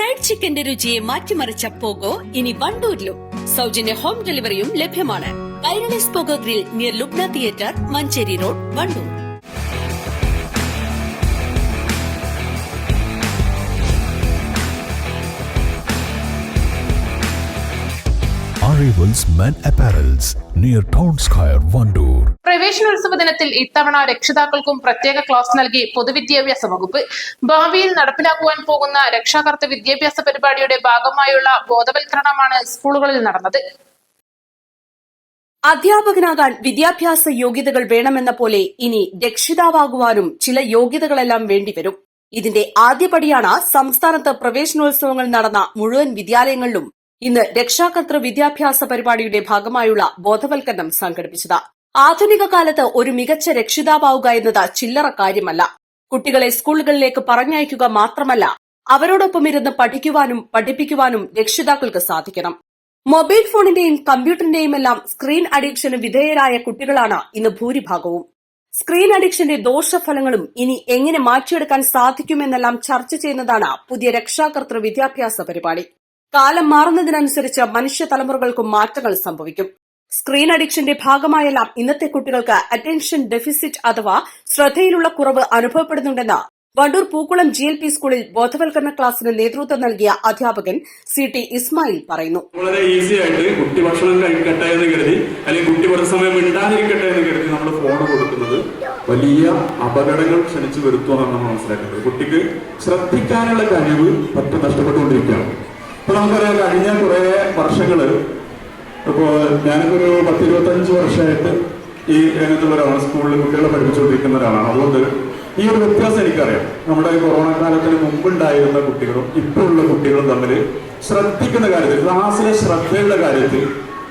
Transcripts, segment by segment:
Fried ചിക്കന്റെ രുചിയെ മാറ്റിമറിച്ച pogo ഇനി വണ്ടൂരിലും. സൗജന്യ ഹോം ഡെലിവറിയും ലഭ്യമാണ്. Kairalis Pogo grill near Lubna theatre Manjeri road Wandoor. Arrivals Men apparels near Town Square, Wandoor പ്രവേശനോത്സവ ദിനത്തിൽ ഇത്തവണ രക്ഷിതാക്കൾക്കും പ്രത്യേക ക്ലാസ് നൽകി പൊതുവിദ്യാഭ്യാസ വകുപ്പ്. ഭാവിയിൽ നടപ്പിലാക്കുവാൻ പോകുന്ന രക്ഷാകർത്ത വിദ്യാഭ്യാസ പരിപാടിയുടെ ഭാഗമായുള്ള ബോധവൽക്കരണമാണ് സ്കൂളുകളിൽ നടന്നത്. അധ്യാപകനാകാൻ വിദ്യാഭ്യാസ യോഗ്യതകൾ വേണമെന്ന പോലെ ഇനി രക്ഷിതാവാകുവാനും ചില യോഗ്യതകളെല്ലാം വേണ്ടിവരും. ഇതിന്റെ ആദ്യപടിയാണ് സംസ്ഥാനത്ത് പ്രവേശനോത്സവങ്ങൾ നടന്ന മുഴുവൻ വിദ്യാലയങ്ങളിലും ഇന്ന് രക്ഷാകർതൃ വിദ്യാഭ്യാസ പരിപാടിയുടെ ഭാഗമായുള്ള ബോധവൽക്കരണം സംഘടിപ്പിച്ചത്. ആധുനിക കാലത്ത് ഒരു മികച്ച രക്ഷിതാവാവുക എന്നത് ചില്ലറ കാര്യമല്ല. കുട്ടികളെ സ്കൂളുകളിലേക്ക് പറഞ്ഞയക്കുക മാത്രമല്ല അവരോടൊപ്പം ഇരുന്ന് പഠിക്കുവാനും പഠിപ്പിക്കുവാനും രക്ഷിതാക്കൾക്ക് സാധിക്കണം. മൊബൈൽ ഫോണിന്റെയും കമ്പ്യൂട്ടറിന്റെയും എല്ലാം സ്ക്രീൻ അഡിക്ഷന് വിധേയരായ കുട്ടികളാണ് ഇന്ന് ഭൂരിഭാഗവും. സ്ക്രീൻ അഡിക്ഷന്റെ ദോഷഫലങ്ങളും ഇനി എങ്ങനെ മാറ്റിയെടുക്കാൻ സാധിക്കുമെന്നെല്ലാം ചർച്ച ചെയ്യുന്നതാണ് പുതിയ രക്ഷാകർതൃ വിദ്യാഭ്യാസ പരിപാടി. കാലം മാറുന്നതിനനുസരിച്ച് മനുഷ്യ തലമുറകൾക്കും മാറ്റങ്ങൾ സംഭവിക്കും. സ്ക്രീൻ അഡിക്ഷന്റെ ഭാഗമായെല്ലാം ഇന്നത്തെ കുട്ടികൾക്ക് അറ്റൻഷൻ ഡെഫിസിറ്റ് അഥവാ ശ്രദ്ധയിലുള്ള കുറവ് അനുഭവപ്പെടുന്നുണ്ടെന്ന് Wandoor Pookkulam G L P സ്കൂളിൽ ബോധവൽക്കരണ ക്ലാസിന് നേതൃത്വം നൽകിയ അധ്യാപകൻ സി ടി ഇസ്മായിൽ പറയുന്നു. വളരെ ഈസി ആയിട്ട് കുട്ടി ഭക്ഷണം കഴിക്കട്ടെ എന്ന് കരുതി അല്ലെങ്കിൽ കുട്ടി കുറച്ച് സമയം മിണ്ടാതിരിക്കട്ടെ എന്ന് കരുതി നമ്മൾ ഫോൺ കൊടുക്കുന്നത് വലിയ അപകടങ്ങൾ ക്ഷണിച്ചു വരുത്തുമെന്നാണ് നമ്മൾ മനസ്സിലാക്കുന്നത് കുട്ടിക്ക് ശ്രദ്ധിക്കാനുള്ള കഴിവ് പറ്റ നഷ്ടപ്പെട്ടുകൊണ്ടിരിക്കുകയാണ്. ഇപ്പൊ നമുക്കറിയാം കഴിഞ്ഞ കുറെ വർഷങ്ങൾ ഇപ്പോ ഞാനിപ്പോ ഒരു പത്ത് ഇരുപത്തഞ്ച് വർഷമായിട്ട് ഈ രംഗത്തുള്ള ഒരാളാണ് സ്കൂളിൽ കുട്ടികളെ പഠിപ്പിച്ചുകൊണ്ടിരിക്കുന്ന ഒരാളാണ്. അതുകൊണ്ട് ഈ ഒരു വ്യത്യാസം എനിക്കറിയാം. നമ്മുടെ കൊറോണ കാലത്തിന് മുമ്പുണ്ടായിരുന്ന കുട്ടികളും ഇപ്പോൾ ഉള്ള കുട്ടികളും തമ്മിൽ ശ്രദ്ധിക്കുന്ന കാര്യത്തിൽ ക്ലാസ്സിലെ ശ്രദ്ധയുടെ കാര്യത്തിൽ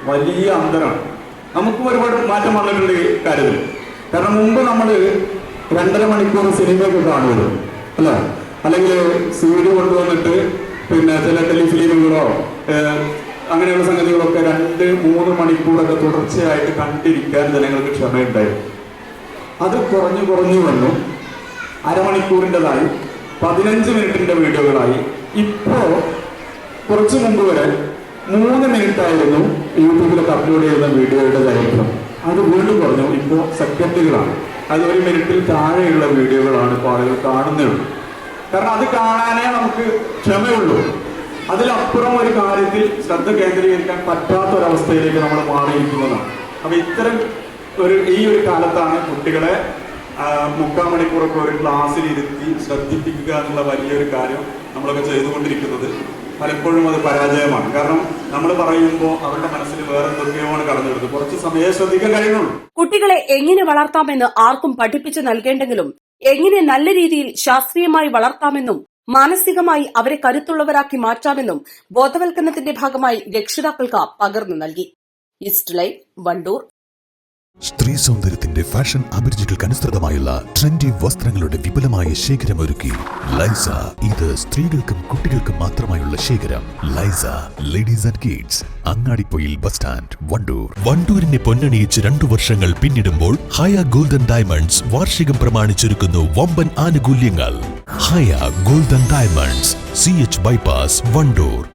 വലിയ അന്തരമാണ് നമുക്കും ഒരുപാട് മാറ്റം വന്നിട്ടുണ്ട് ഈ കാര്യത്തിൽ. കാരണം മുമ്പ് നമ്മൾ രണ്ടര മണിക്കൂർ സിനിമയൊക്കെ കാണുമല്ലോ അല്ല? അല്ലെങ്കിൽ സീഡ് കൊണ്ടുവന്നിട്ട് പിന്നെ ചില ടെലിഫിലിമുകളോ അങ്ങനെയുള്ള സംഗതികളൊക്കെ രണ്ട് മൂന്ന് മണിക്കൂറൊക്കെ തുടർച്ചയായിട്ട് കണ്ടിരിക്കാൻ ജനങ്ങൾക്ക് ക്ഷമയുണ്ടായിരുന്നു അത് കുറഞ്ഞു കുറഞ്ഞു വന്നു. അരമണിക്കൂറിന്റെതായി. പതിനഞ്ച് മിനിറ്റിന്റെ വീഡിയോകളായി. ഇപ്പോ കുറച്ചു മുമ്പ് വരെ മൂന്ന് മിനിറ്റ് ആയിരുന്നു യൂട്യൂബിലൊക്കെ അപ്ലോഡ് ചെയ്യുന്ന വീഡിയോയുടെ ദൈർഘ്യം. അത് വീണ്ടും കുറഞ്ഞു. ഇപ്പോൾ സെക്കൻഡുകളാണ്. അത് ഒരു മിനിറ്റിൽ താഴെയുള്ള വീഡിയോകളാണ് ഇപ്പോൾ ആളുകൾ കാണുന്നുള്ളൂ കാരണം അത് കാണാനേ നമുക്ക് ക്ഷമയുള്ളൂ. അതിലപ്പുറം ഒരു കാര്യത്തിൽ ശ്രദ്ധ കേന്ദ്രീകരിക്കാൻ പറ്റാത്ത ഒരവസ്ഥയിലേക്ക് നമ്മൾ മാറിയിരിക്കുന്നതാണ്. അപ്പൊ ഇത്തരം ഒരു ഈ ഒരു കാലത്താണ് കുട്ടികളെ മുക്കാൽ മണിക്കൂറൊക്കെ ഒരു ക്ലാസ്സിൽ ഇരുത്തി ശ്രദ്ധിപ്പിക്കുക എന്നുള്ള വലിയൊരു കാര്യം നമ്മളൊക്കെ ചെയ്തുകൊണ്ടിരിക്കുന്നത്. പലപ്പോഴും അത് പരാജയമാണ്. കാരണം നമ്മൾ പറയുമ്പോൾ അവരുടെ മനസ്സിൽ വേറെ എന്തൊക്കെയാണ് കടന്നു വരുന്നത് കുറച്ച് സമയം ശ്രദ്ധിക്കാൻ കഴിയുന്നുള്ളൂ. കുട്ടികളെ എങ്ങനെ വളർത്താമെന്ന് ആർക്കും പഠിപ്പിച്ചു നൽകേണ്ടെങ്കിലും എങ്ങനെ നല്ല രീതിയിൽ ശാസ്ത്രീയമായി വളർത്താമെന്നും മാനസികമായി അവരെ കരുത്തുള്ളവരാക്കി മാറ്റാമെന്നും ബോധവൽക്കരണത്തിന്റെ ഭാഗമായി രക്ഷിതാക്കൾക്ക് പകർന്നു നൽകി. East live Wandoor. സ്ത്രീ സൗന്ദര്യത്തിന്റെ ഫാഷൻ അഭിരുചികൾക്ക് അനുസൃതമായുള്ള ട്രെൻഡി വസ്ത്രങ്ങളുടെ വിപുലമായ ശേഖരം ഒരുക്കി ലൈസ. ഇത് സ്ത്രീകൾക്കും കുട്ടികൾക്കും മാത്രമായുള്ള ശേഖരം. Laisa ladies and kids Angadippoyil bus stand Wandoor. വണ്ടൂരിനെ പൊന്നണിയിച്ച് രണ്ടു വർഷങ്ങൾ പിന്നിടുമ്പോൾ ഹയ ഗോൾഡൻ ഡയമണ്ട്സ് വാർഷികം പ്രമാണിച്ചൊരുക്കുന്നു വമ്പൻ ആനുകൂല്യങ്ങൾ. Haya golden diamonds C H Wandoor.